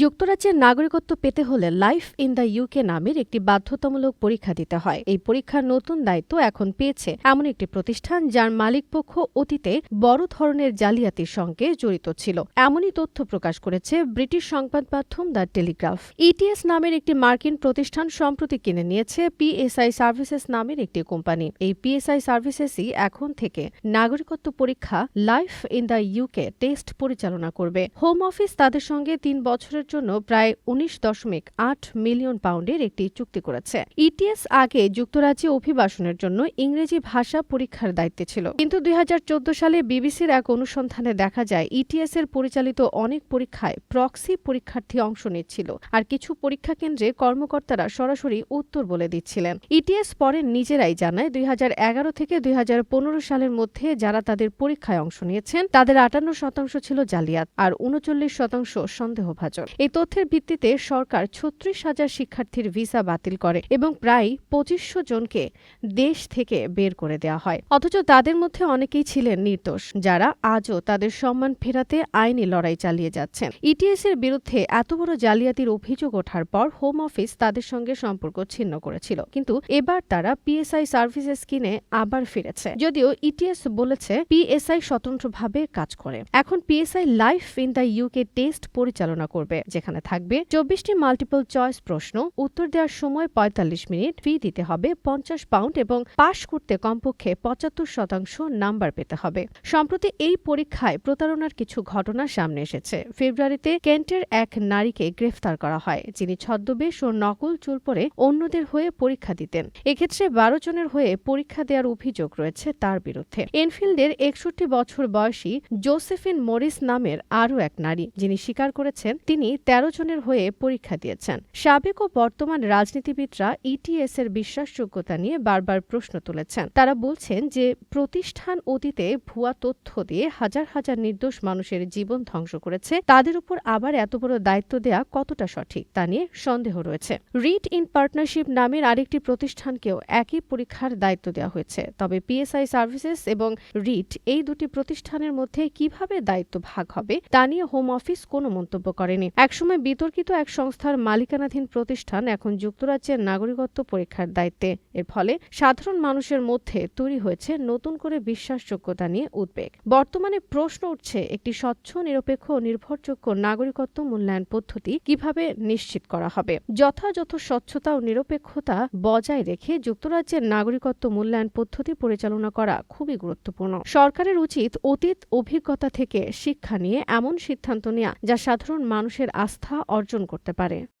যুক্তরাজ্যের নাগরিকত্ব পেতে হলে লাইফ ইন দ্য ইউকে নামের একটি বাধ্যতামূলক পরীক্ষা দিতে হয়। এই পরীক্ষার নতুন দায়িত্ব এখন পেয়েছে এমন একটি প্রতিষ্ঠান যার মালিকপক্ষ অতীতে বড় ধরনের জালিয়াতির সঙ্গে জড়িত ছিল। এমনই তথ্য প্রকাশ করেছে ব্রিটিশ সংবাদ মাধ্যম দ্য টেলিগ্রাফ। ইটিএস নামের একটি মার্কিন প্রতিষ্ঠান সম্প্রতি কিনে নিয়েছে পিএসআই সার্ভিসেস নামের একটি কোম্পানি। এই পিএসআই সার্ভিসেসই এখন থেকে নাগরিকত্ব পরীক্ষা life in the UK test পরিচালনা করবে। হোম অফিস তাদের সঙ্গে তিন বছরের জন্য প্রায় উনিশ দশমিক আট মিলিয়ন পাউন্ডের একটি চুক্তি করেছে। ইটিএস আগে যুক্তরাজ্যে অভিবাসনের জন্য ইংরেজি ভাষা পরীক্ষার দায়িত্বে ছিল। কিন্তু দুই হাজার চোদ্দ সালে বিবিসির এক অনুসন্ধানে দেখা যায়, ইটিএস এর পরিচালিত অনেক পরীক্ষায় প্রক্সি পরীক্ষার্থী অংশ নিচ্ছিল আর কিছু পরীক্ষা কেন্দ্রে কর্মকর্তারা সরাসরি উত্তর বলে দিচ্ছিলেন। ইটিএস পরে নিজেরাই জানায়, দুই হাজার এগারো থেকে দুই হাজার পনেরো সালের মধ্যে যারা তাদের পরীক্ষায় অংশ নিয়েছেন, তাদের আটান্ন শতাংশ ছিল জালিয়াত আর উনচল্লিশ শতাংশ সন্দেহভাজন। এই তথ্যের ভিত্তিতে সরকার ছত্রিশ হাজার শিক্ষার্থীর ভিসা বাতিল করে এবং প্রায় পঁচিশশো জনকে দেশ থেকে বের করে দেওয়া হয়। অথচ তাদের মধ্যে অনেকেই ছিলেন নির্দোষ, যারা আজও তাদের সম্মান ফেরাতে আইনি লড়াই চালিয়ে যাচ্ছেন। ইটিএস এর বিরুদ্ধে এত বড় জালিয়াতির অভিযোগ ওঠার পর হোম অফিস তাদের সঙ্গে সম্পর্ক ছিন্ন করেছিল। কিন্তু এবার তারা পিএসআই সার্ভিসেস কিনে আবার ফিরেছে। যদিও ইটিএস বলেছে পিএসআই স্বতন্ত্রভাবে কাজ করে। এখন PSI life in the UK test পরিচালনা করবে। যেখানে থাকবে চব্বিশটি মাল্টিপল চয়েস প্রশ্ন, উত্তর দেওয়ার সময় পঁয়তাল্লিশ মিনিট ফি দিতে হবে পঞ্চাশ পাউন্ড এবং পাশ করতে কমপক্ষে পঁচাত্তর শতাংশ নাম্বার পেতে হবে। সম্প্রতি এই পরীক্ষায় প্রতারণার কিছু ঘটনা সামনে এসেছে। ফেব্রুয়ারিতে কেন্টের এক নারীকে গ্রেফতার করা হয়, যিনি ছদ্মবেশ ও নকল চুল পরে অন্যদের হয়ে পরীক্ষা দিতেন। এক্ষেত্রে বারো জনের হয়ে পরীক্ষা দেওয়ার অভিযোগ রয়েছে তার বিরুদ্ধে। এনফিল্ডের একষট্টি বছর বয়সী জোসেফিন মরিস নামের আরও এক নারী, যিনি স্বীকার করেছেন তিনি তেরো জনের হয়ে পরীক্ষা দিয়েছেন। সাবেক ও বর্তমান রাজনীতিবিদরা ইটিএস এর বিশ্বাসযোগ্যতা নিয়ে বারবার প্রশ্ন তুলেছেন। তারা বলছেন যে, প্রতিষ্ঠান অতীতে ভুয়া তথ্য দিয়ে হাজার হাজার নির্দোষ মানুষের জীবন ধ্বংস করেছে। তাদের উপর আবার এত বড় দায়িত্ব দেয়া কতটা সঠিক তা নিয়ে সন্দেহ রয়েছে। রিড ইন পার্টনারশিপ নামের আরেকটি প্রতিষ্ঠানকেও একই পরীক্ষার দায়িত্ব দেওয়া হয়েছে। তবে পিএসআই সার্ভিসেস এবং রিট এই দুটি প্রতিষ্ঠানের মধ্যে কীভাবে দায়িত্ব ভাগ হবে তা নিয়ে হোম অফিস কোনো মন্তব্য করেনি। একসময় বিতর্কিত এক সংস্থার মালিকানাধীন প্রতিষ্ঠান এখন যুক্তরাজ্যের নাগরিকত্ব পরীক্ষার দায়িত্বে। এর ফলে সাধারণ মানুষের মধ্যে তৈরি হয়েছে নতুন করে বিশ্বাসযোগ্যতা নিয়ে উদ্বেগ। বর্তমানে প্রশ্ন উঠছে একটি স্বচ্ছ, নিরপেক্ষ ও নির্ভরযোগ্য নাগরিকত্ব মূল্যায়ন পদ্ধতি কীভাবে নিশ্চিত করা হবে। যথাযথ স্বচ্ছতা ও নিরপেক্ষতা বজায় রেখে যুক্তরাজ্যের নাগরিকত্ব মূল্যায়ন পদ্ধতি পরিচালনা করা খুবই গুরুত্বপূর্ণ। সরকারের উচিত অতীত অভিজ্ঞতা থেকে শিক্ষা নিয়ে এমন সিদ্ধান্ত নেওয়া যা সাধারণ আস্থা অর্জন করতে পারে।